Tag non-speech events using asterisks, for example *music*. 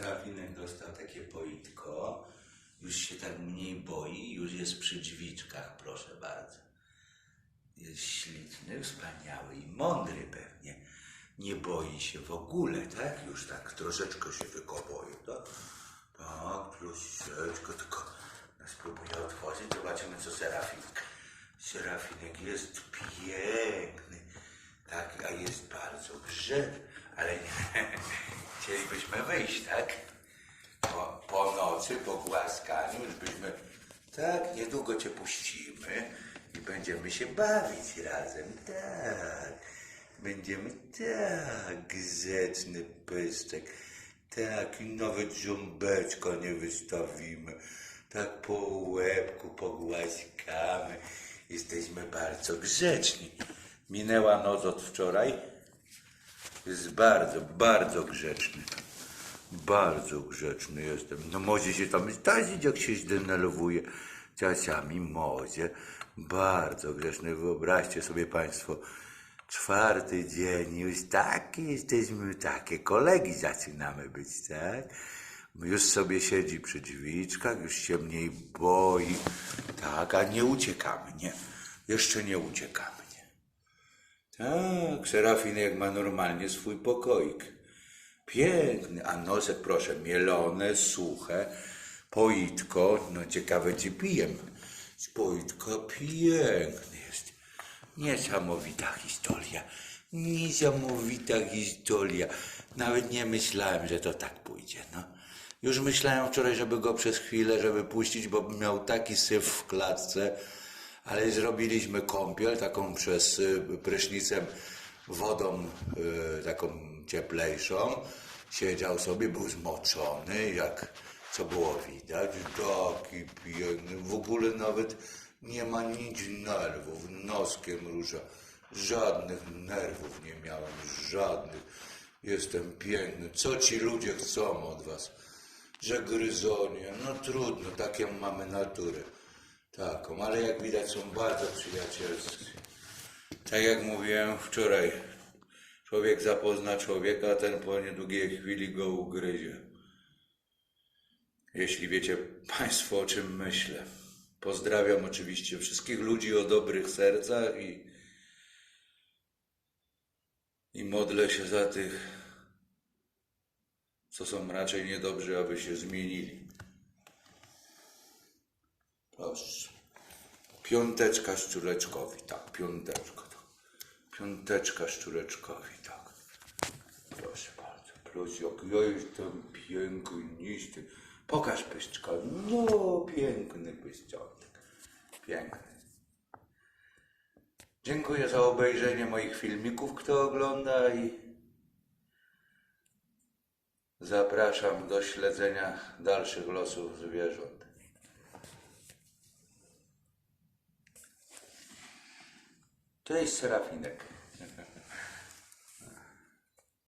Serafinek dostał takie poitko, już się tak mniej boi, już jest przy drzwiczkach, proszę bardzo. Jest śliczny, wspaniały i mądry pewnie. Nie boi się w ogóle, tak? Już tak troszeczkę się tylko boi, tak? Troszeczkę, tylko spróbuję otworzyć, zobaczymy co Serafinek. Serafinek jest piękny, tak, a jest bardzo grzeczny, ale nie, *laughs* chcielibyśmy wyjść, tak? Po, po nocy, po głaskaniu, już byśmy, tak, niedługo cię puścimy i będziemy się bawić razem, tak. Będziemy tak, grzeczny pystek, tak, i nawet ząbeczka nie wystawimy, tak po łebku pogłaskamy. Jesteśmy bardzo grzeczni. Minęła noc od wczoraj, jest bardzo, bardzo grzeczny. Bardzo grzeczny jestem. No może się tam zdarzyć, jak się zdenerwuje. Czasami może. Bardzo grzeczny. Wyobraźcie sobie Państwo, czwarty dzień, już takie jesteśmy, takie kolegi zaczynamy być, tak? Już sobie siedzi przy drzwiczkach, już się mniej boi. Tak, a nie uciekamy, nie. Jeszcze nie uciekamy. Tak, Serafinek ma normalnie swój pokoik. Piękny, a nosek proszę, mielone, suche, poitko, no ciekawe czy pijem. Poitko piękny jest. Niesamowita historia. Niesamowita historia. Nawet nie myślałem, że to tak pójdzie, no. Już myślałem wczoraj, żeby go przez chwilę, żeby puścić, bo miał taki syf w klatce, ale zrobiliśmy kąpiel, taką przez y, prysznicem wodą y, taką cieplejszą. Siedział sobie, był zmoczony, jak co było widać, taki piękny, w ogóle nawet nie ma nic nerwów, noskiem rusza, żadnych nerwów nie miałem, żadnych. Jestem piękny, co ci ludzie chcą od was? Że gryzonie, no trudno, taką mamy naturę. Taką, ale jak widać są bardzo przyjacielscy. Tak jak mówiłem wczoraj, człowiek zapozna człowieka, a ten po niedługiej chwili go ugryzie. Jeśli wiecie Państwo, o czym myślę. Pozdrawiam oczywiście wszystkich ludzi o dobrych sercach i, i modlę się za tych, co są raczej niedobrzy, aby się zmienili. Piąteczka szczureczkowi, tak, piąteczka. Tak. Piąteczka szczureczkowi, tak. Proszę bardzo, proszę, jak ja jestem pięknisty. Pokaż pyszczka. No, piękny pyszczątek. Piękny. Dziękuję za obejrzenie moich filmików, kto ogląda i zapraszam do śledzenia dalszych losów zwierząt. Cześć Serafinek.